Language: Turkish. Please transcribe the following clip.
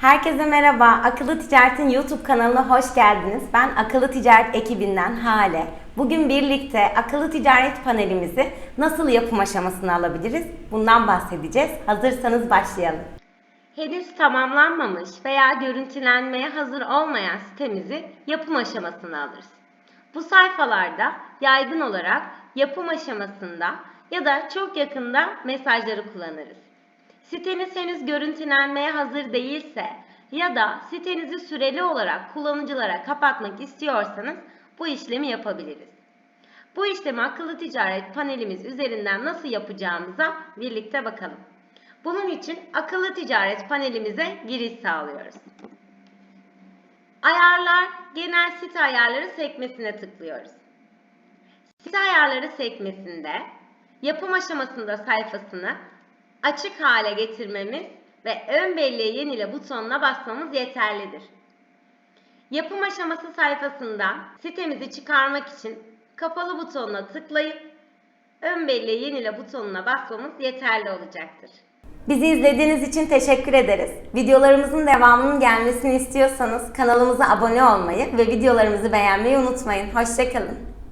Herkese merhaba. Akıllı Ticaret'in YouTube kanalına hoş geldiniz. Ben Akıllı Ticaret ekibinden Hale. Bugün birlikte akıllı ticaret panelimizi nasıl yapım aşamasına alabiliriz? Bundan bahsedeceğiz. Hazırsanız başlayalım. Henüz tamamlanmamış veya görüntülenmeye hazır olmayan sitemizi yapım aşamasına alırız. Bu sayfalarda yaygın olarak yapım aşamasında ya da çok yakında mesajları kullanırız. Siteniz henüz görüntülenmeye hazır değilse ya da sitenizi süreli olarak kullanıcılara kapatmak istiyorsanız bu işlemi yapabiliriz. Bu işlemi akıllı ticaret panelimiz üzerinden nasıl yapacağımıza birlikte bakalım. Bunun için akıllı ticaret panelimize giriş sağlıyoruz. Ayarlar, genel site ayarları sekmesine tıklıyoruz. Site ayarları sekmesinde yapım aşamasında sayfasını açık hale getirmemiz ve ön belleği yenile butonuna basmamız yeterlidir. Yapım aşaması sayfasından sitemizi çıkarmak için kapalı butonuna tıklayıp ön belleği yenile butonuna basmamız yeterli olacaktır. Bizi izlediğiniz için teşekkür ederiz. Videolarımızın devamının gelmesini istiyorsanız kanalımıza abone olmayı ve videolarımızı beğenmeyi unutmayın. Hoşçakalın.